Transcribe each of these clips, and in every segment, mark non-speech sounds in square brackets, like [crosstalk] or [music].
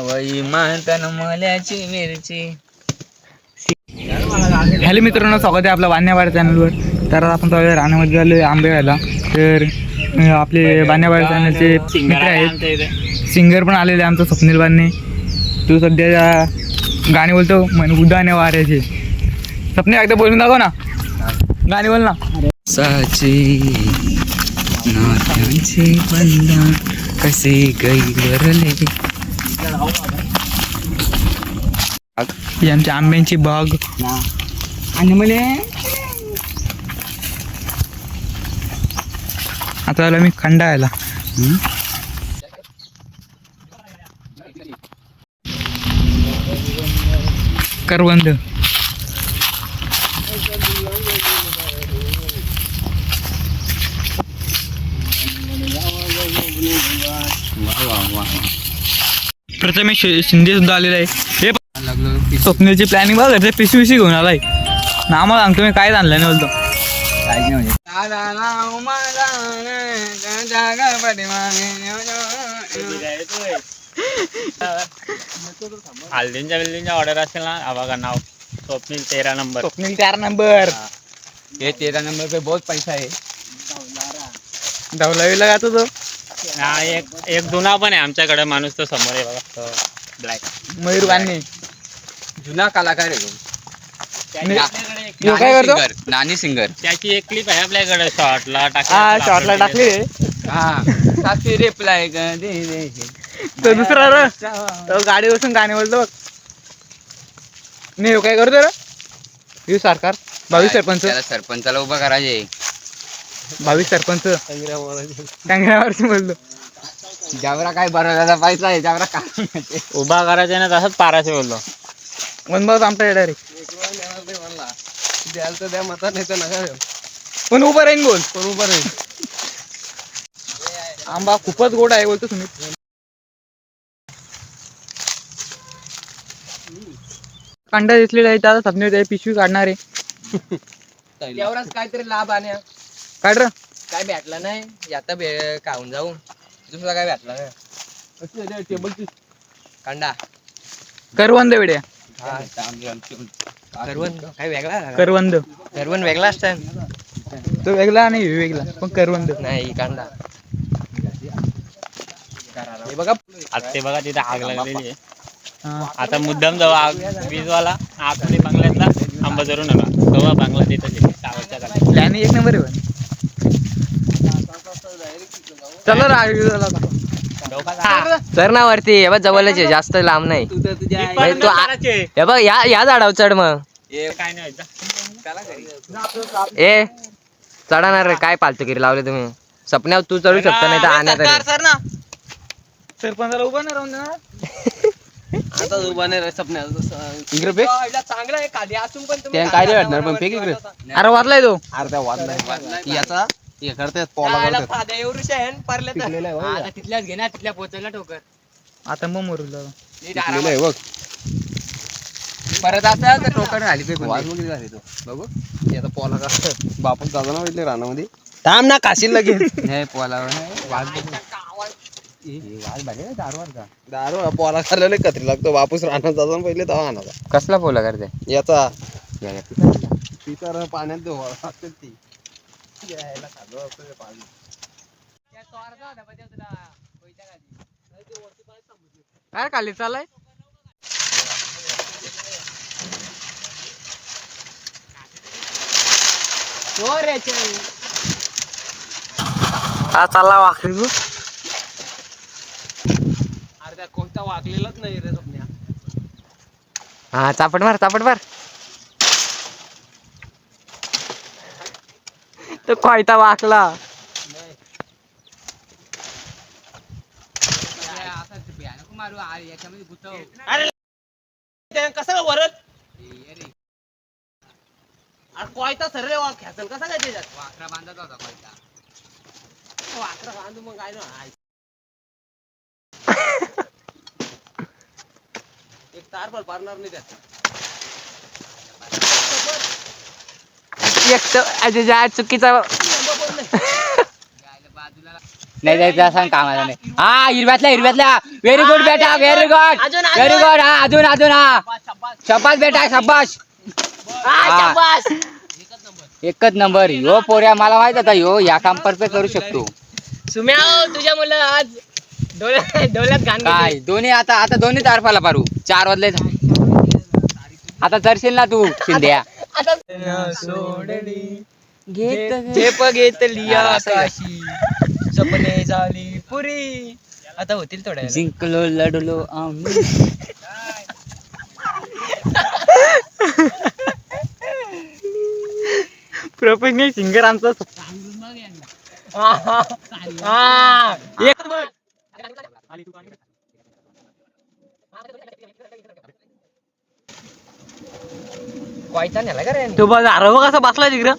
वही मानतन मल्याची मिरची. हॅलो मित्रांनो स्वागत आहे आपल्या वाण्याबार चॅनलवर. तर आपण चालू रानामध्ये झालो आंबे घ्यायला. तर आपले बाण्याबार चॅनलचे मित्र आहेत. सिंगर पण आलेले आमचं स्वप्नील बांधणे तू सध्या गाणे बोलतो म्हण उदाने वाऱ्याचे स्वप्नील एकदा बोलून दाखव ना. गाणे बोल ना. साची कसे गैरले ही आमची आंब्यांची बाग. आणि म्हणे आता आलो मी खंडाळ्याला. करवंद. प्रथमेश शिंदे सुद्धा आलेला आहे. हे स्वप्नीलची प्लॅनिंग बघा घरचे पिशवी पिशवी घेऊन आलाय. ना आम्हाला सांगतो मी काय आणलं नाही बोलतो. काय नाही म्हणजे. हल्दींच्या बिल्दींच्या ऑर्डर असेल ना हा बघा नाव? स्वप्नील तेरा नंबर स्वप्नील चार नंबर ये तेरा नंबर पे बहुत पैसा है दौलावीला जातो तो. हा एक एक जुना पण आहे आमच्याकडे माणूस तो समोर आहे बघा. ब्लॅक मयूर बांधणे जुना कलाकार आहे तो. त्याची यो काय करतो? सिंगर नानी सिंगर एक क्लिप आहे आपल्याकडे शॉर्टला टाकली. हा शॉर्टला टाकले. हा. सासरी रिप्लाय दे दे तो दुसरा र. तो गाडी बसून गाणे बोलतो बघ. मी ह्यो काय करतो रे? यू सरकार. भावी सरपंच. त्याला सरपंचाला उभा करायचे भावी सरपंच टांगऱ्यावरची बोलतो ज्यावरा काय बरं झाला पैसा आहे ज्यावरा काय उभा करायचा ना तसंच पाराचे बोललो. मन बघ आमच्या डायरेक्ट द्याल तर द्या मता नाही तर नका देऊ. पण उभं राहीन बोल. पण उभं राहील आंबा खूपच गोड आहे बोलतो तुम्ही. कांदा दिसलेला आहे त्याला सपने ते पिशवी काढणार आहे. काहीतरी लाभ आणि काढ र. काय भेटला नाही. आता भे खाऊन जाऊ. दुसरा काय भेटला नाही. टेबल कांदा करवंद वेड्या करवंद. काय वेगळा करवंद. करवंद वेगळा असतं. तो वेगळा आणि वेगळा. पण करवंद. नाही कांदा हे बघा. आता ते बघा तिथे आग लागलेली आहे. आता मुद्दाम जाऊ आग. वीजवाला आतमध्ये बंगल्यातला आंबा जरू नका. तेव्हा बांगला तिथं. प्लॅन एक नंबर आहे पण चला राग. सर ना वरती हे बघ जवळच आहे जास्त लांब नाही. तो आ-. हे बघ या या झाडावर चढ मग. काय नाही व्हायचं. ए चढणार रे काय पालतगिरी लावले तुम्ही? सपन्यावर तू चढू शकता नाही तर आणा तरी सरपंचाला उभा नाही राहून आता उभा नाही इकडे चांगला आहे खाली असून पण काय इकडे. अरे वाचलाय तो. अर्ध्या वाजला याचा? हे करतात पोला करतात तिथल्याच घे ना तिथल्या ठोकर आता बघ परत आता तर ठोकर आली फेकून बघू याचा पोला करतात बापू दादा ना भेटले रानामध्ये थांब ना काशील लगेच नाही पोला वाज दारू पोला खाल्लेले कत्री लागतो बापूस रानात जातो ना पहिले तवा आणाचा कसला पोला करते याचा पितर पाण्यात धुवा ती काय खाली चालाय हा चालला वाकरी तू. अर्ध्या कोणता वागलेलाच नाही रे सपन्या हा चापट मार चापट मार. तो कोयता वाकला. कसं वरत कोयता खेचल कसा काय त्याच्यात? वाकरा बांधत होता कोयता वाकरा बांधू मग काय ना [laughs] एक तार पण पारणार नाही त्यात. एक तर चुकीचा नाही जायचं सांग कामाला नाही. हा हिरव्यातल्या हिरव्यातल्या. व्हेरी गुड बेटा व्हेरी गुड व्हेरी गुड हा अजून अजून हा. शबाश बेटा शबाश हा. एकच नंबर. यो पोऱ्या मला माहीत आता यो या काम परफेक्ट करू शकतो. सुम्या तुझ्या मुलं आज डोळ्यात डोळ्यात घाण काय? दोन्ही आता आता दोन्ही तारफाला पारू. चार वाजले आता चरशील ना तू शिंद्या. सोडली घेत झेप घेतली. आकाशी. सपने झाली पुरी. आता होतील थोड्या. जिंकलो लढलो आम्ही. प्रोफेशनल सिंगर आमचा. एक नंबर. वाईचा नेला का रे तो बघ अरे कसा बसला तिकडं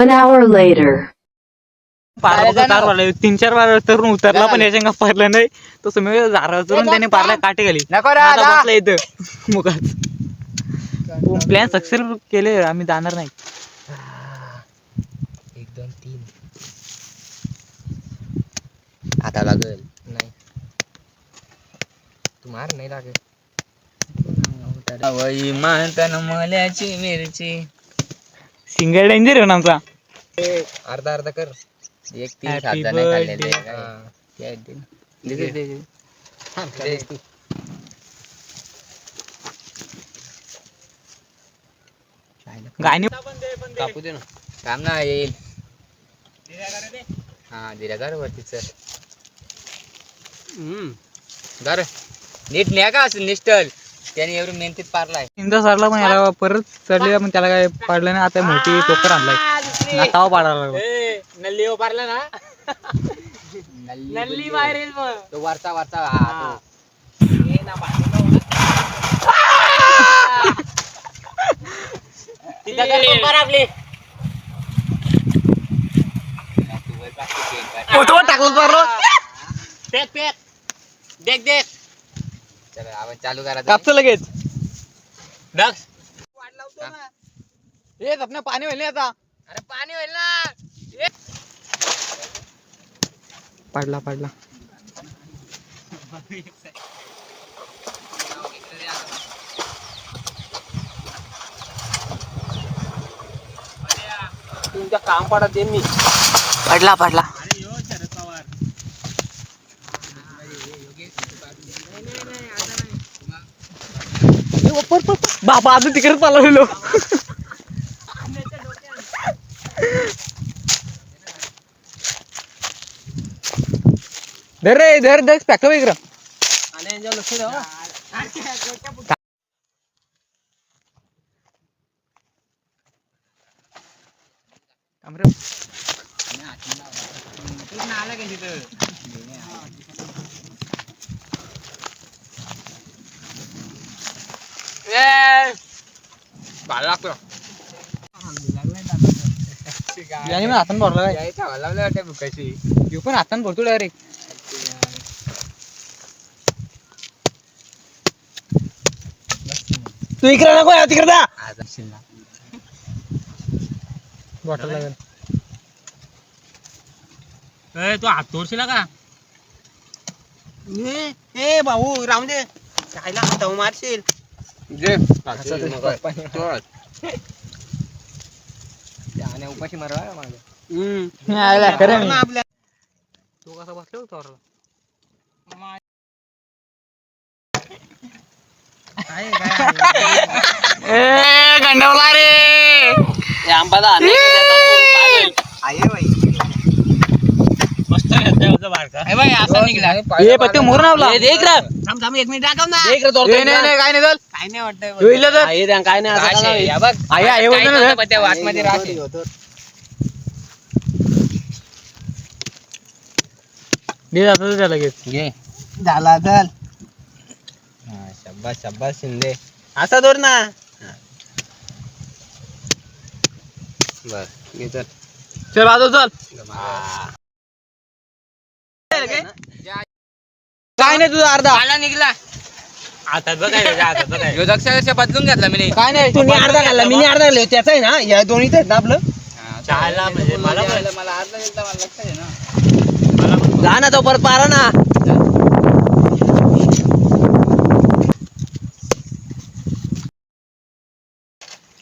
One hour later. पारला तार वाला तीन चार बार तरुण उतरला पण याच्या पारला नाही. तसं मी उचलून त्याने पारला काटे घाली. बसला इथं. प्लॅन सक्सेसफुल केले आम्ही जाणार नाही. एक दोन तीन. आता लागल. नाही. तू मार नाही लागेल. मल्याची मिरची. सिंगल डेंजर आहे ना आमचा. अर्धा अर्धा कर. एक तीन सात जण खाल्लेले. हा. काय? दे, दे, दे. गाणी कापू दे ना. काम ना येईल. हा दिल्या कर वरती सर कर नीट न्या का असेल निस्टल त्याने एवढी मेहनतीत पारलाय. इंदा सरला पण याला परत चढले पण त्याला काय पाडलं नाही. आता मोठी टोकर आणलाय. आता पाडायला लागला. नल्ली उभारला ना? नल्ली बाहेर तो वरचा वरचा हा तो. पेक [laughs] पेक देख देख. चला आपण चालू करा तुम्ही. कापचं लगेच. दक्ष हे. आपल्या पाणी होईल आता. अरे पाणी होईल ना. पडला पडला तुमच्या काम पडत ते मी. पडला पडला बाबा अजून तिकडेच चालवलेलो. धर रे धर धर पॅक वेगळं आणि याच्यावर लक्ष द्या भाला लागतो. याने पण हातान भरला काय यायचं हवा लावलं वाटतं भुकाची ह्यो पण हातान भरतो डायरेक्ट. तू इकडे नको तिकडे जा. बॉटल लागेल. तू हात तोडशील का? ए, ए भाऊ राहून दे. खायला हातावर मारशील. आणि उपाशी मारवा का माझं खरं आपल्या तू कसा बसला गंडवला रे. हे पत्ते एक मिनिट दाखव ना. ए, नाही नाही काय नाही चल. काय वाटत काय वाटमध्ये राहते घे. झाला चल शब्बास शब्बास शिंदे. असा दोर ना. बर घे चल चल बाजू चल. काय नाही तुझा अर्धा. आला निघला. आता ह्यो कशा बदलून घेतला मी काय नाही तुम्ही अर्धा खाल्ला मी अर्धा खाल्ला त्याचा आहे ना या दोन्हीच आहेत ना आपलं. चहाला म्हणजे मला मला अर्धा मला लक्षात आहे ना. जा ना तो परत पारा ना.